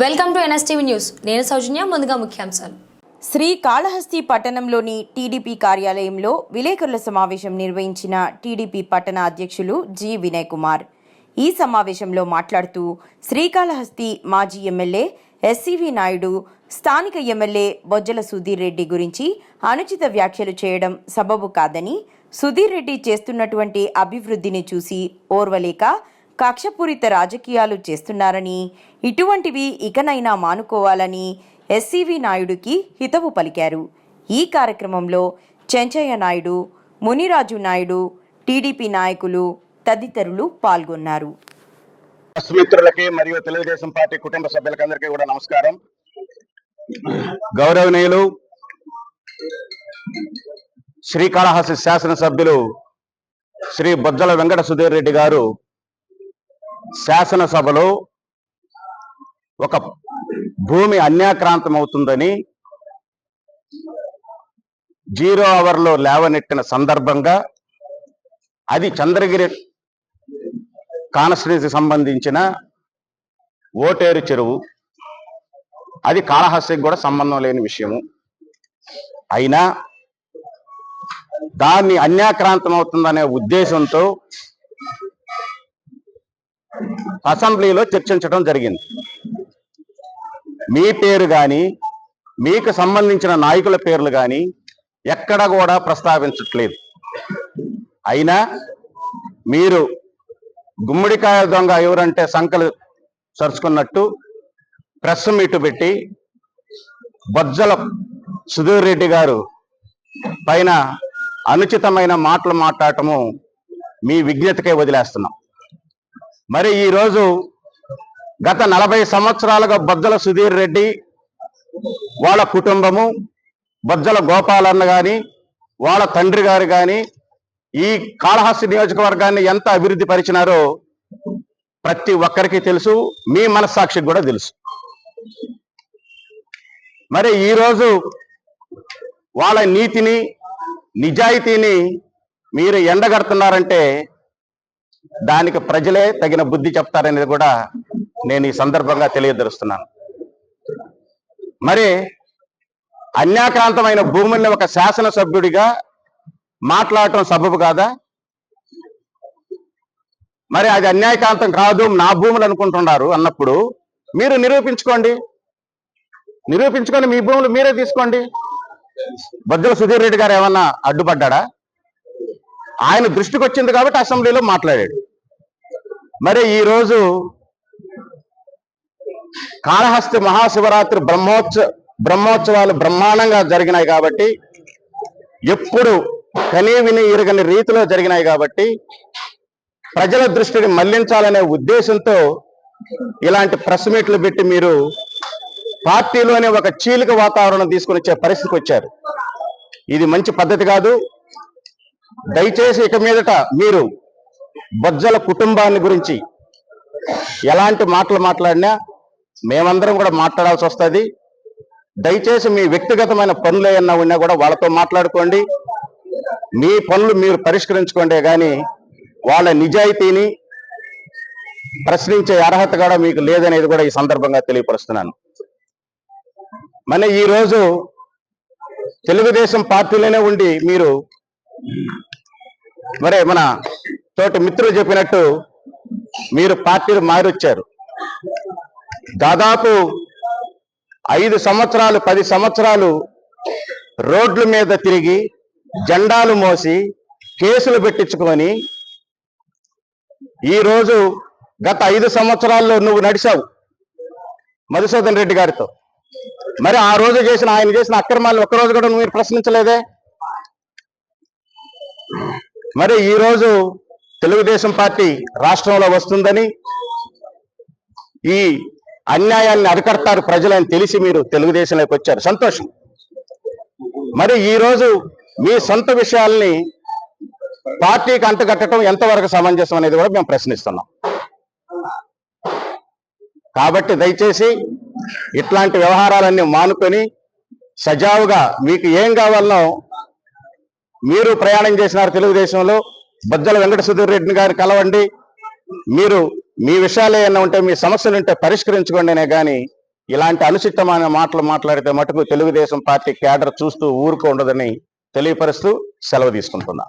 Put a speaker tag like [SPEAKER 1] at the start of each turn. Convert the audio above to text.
[SPEAKER 1] Welcome to NSTV news. నేను సౌజన్య ముందుగా ముఖ్యాంశాలు.
[SPEAKER 2] శ్రీ కాళహస్తి పట్టణంలోని టీడీపీ కార్యాలయంలో విలేకరుల సమావేశం నిర్వహించిన టీడీపీ పట్టణ అధ్యక్షులు జి. వినయ్ కుమార్ ఈ సమావేశంలో మాట్లాడుతూ శ్రీకాళహస్తి మాజీ ఎమ్మెల్యే ఎస్సీవి నాయుడు స్థానిక ఎమ్మెల్యే బొజ్జల సుధీర్ రెడ్డి గురించి అనుచిత వ్యాఖ్యలు చేయడం సబబు కాదని సుధీర్ రెడ్డి చేస్తున్నటువంటి అభివృద్ధిని చూసి ఓర్వలేక కక్షపూరిత రాజకీయాలు చేస్తున్నారని ఇటువంటివి ఇకనైనా మానుకోవాలని ఎస్సీవి నాయుడుకి హితవు పలికారు. ఈ కార్యక్రమంలో చెంచయ్య నాయుడు మునిరాజు నాయుడు టీడీపీ నాయకులు తదితరులు పాల్గొన్నారు.
[SPEAKER 3] ప్రెస్ మిత్రులకి మరియు తెలుగుదేశం పార్టీ కుటుంబ సభ్యులకందరికీ కూడా నమస్కారం. గౌరవనీయులు శ్రీకాళహస్తి శాసనసభ్యులు శ్రీ బొజ్జల వెంకట సుధీర్ రెడ్డి గారు శాసనసభలో ఒక భూమి అన్యాక్రాంతం అవుతుందని జీరో అవర్లో లేవనెట్టిన సందర్భంగా అది చంద్రగిరి కాన్స్టిట్యూన్సీకి సంబంధించిన ఓటేరు చెరువు. అది కాళహస్తికి కూడా సంబంధం లేని విషయము. అయినా దాన్ని అన్యాక్రాంతం అవుతుందనే ఉద్దేశంతో అసెంబ్లీలో చర్చించడం జరిగింది. మీ పేరు కానీ మీకు సంబంధించిన నాయకుల పేర్లు కానీ ఎక్కడ కూడా ప్రస్తావించట్లేదు. అయినా మీరు గుమ్మడికాయ దొంగ ఎవరంటే సంకలు సరుచుకున్నట్టు ప్రెస్ మీటు పెట్టి బొజ్జల సుధీర్ రెడ్డి గారు పైన అనుచితమైన మాటలు మాట్లాడటము మీ విజ్ఞతకే వదిలేస్తున్నాం. మరి ఈరోజు గత నలభై సంవత్సరాలుగా బొజ్జల సుధీర్ రెడ్డి వాళ్ళ కుటుంబము బొజ్జల గోపాలన్న కానీ వాళ్ళ తండ్రి గారు కానీ ఈ కాళహస్తి నియోజకవర్గాన్ని ఎంత అభివృద్ధి పరిచినారో ప్రతి ఒక్కరికి తెలుసు మీ మనస్సాక్షికి కూడా తెలుసు. మరి ఈరోజు వాళ్ళ నీతిని నిజాయితీని మీరు ఎండగడుతున్నారంటే దానికి ప్రజలే తగిన బుద్ధి చెప్తారనేది కూడా నేను ఈ సందర్భంగా తెలియదరుస్తున్నాను మరి అన్యాక్రాంతమైన భూముల్ని ఒక శాసనసభ్యుడిగా మాట్లాడటం సబబు కాదా? మరి అది అన్యాయకాంతం కాదు నా భూములు అనుకుంటున్నారు అన్నప్పుడు మీరు నిరూపించుకోండి. నిరూపించుకొని మీ భూములు మీరే తీసుకోండి. బొజ్జల సుధీర్ రెడ్డి గారు ఏమన్నా అడ్డుపడ్డా ఆయన దృష్టికి వచ్చింది కాబట్టి అసెంబ్లీలో మాట్లాడాడు. మరి ఈ రోజు కాళహస్తి మహాశివరాత్రి బ్రహ్మోత్సవ బ్రహ్మోత్సవాలు బ్రహ్మాండంగా జరిగినాయి కాబట్టి ఎప్పుడు కనీ విని రీతిలో జరిగినాయి కాబట్టి ప్రజల దృష్టిని మళ్ళించాలనే ఉద్దేశంతో ఇలాంటి ప్రెస్ మీట్లు పెట్టి మీరు పార్టీలోనే ఒక చీలిక వాతావరణం తీసుకొని వచ్చే పరిస్థితికి వచ్చారు. ఇది మంచి పద్ధతి కాదు. దయచేసి ఇక మీదట మీరు బొజ్జల కుటుంబాన్ని గురించి ఎలాంటి మాటలు మాట్లాడినా మేమందరం కూడా మాట్లాడాల్సి వస్తుంది. దయచేసి మీ వ్యక్తిగతమైన పనులు ఏమన్నా ఉన్నా కూడా వాళ్ళతో మాట్లాడుకోండి. మీ పనులు మీరు పరిష్కరించుకోండి కానీ వాళ్ళ నిజాయితీని ప్రశ్నించే అర్హత కూడా మీకు లేదనేది కూడా ఈ సందర్భంగా తెలియపరుస్తున్నాను. మన ఈరోజు తెలుగుదేశం పార్టీలోనే ఉండి మీరు మరి మన తోటి మిత్రులు చెప్పినట్టు మీరు పార్టీలు మారొచ్చారు. దాదాపు ఐదు సంవత్సరాలు పది సంవత్సరాలు రోడ్ల మీద తిరిగి జెండాలు మోసి కేసులు పెట్టించుకొని ఈ రోజు గత ఐదు సంవత్సరాల్లో నువ్వు నడిచావు మధుసూదన్ రెడ్డి గారితో. మరి ఆ రోజు చేసిన ఆయన చేసిన అక్రమాలు ఒక్కరోజు కూడా మీరు ప్రశ్నించలేదే? మరి ఈరోజు తెలుగుదేశం పార్టీ రాష్ట్రంలో వస్తుందని ఈ అన్యాయాన్ని అరికడతారు ప్రజలని తెలిసి మీరు తెలుగుదేశంలోకి వచ్చారు. సంతోషం. మరి ఈ రోజు మీ సొంత విషయాల్ని పార్టీకి అంటగట్టడం ఎంతవరకు సమంజసం అనేది కూడా మేము ప్రశ్నిస్తున్నాం. కాబట్టి దయచేసి ఇట్లాంటి వ్యవహారాలన్నీ మానుకొని సజావుగా మీకు ఏం కావాలనో మీరు ప్రయాణం చేసినారు తెలుగుదేశంలో. బద్దల వెంకట సుధీర్ రెడ్డి గారిని కలవండి. మీరు మీ విషయాలు ఏమైనా ఉంటే మీ సమస్యలు ఉంటే పరిష్కరించుకోండినే కానీ ఇలాంటి అనుచితమైన మాటలు మాట్లాడితే మటుకు తెలుగుదేశం పార్టీ కేడర్ చూస్తూ ఊరుకో ఉండదని తెలియపరుస్తూ సెలవు తీసుకుంటున్నా.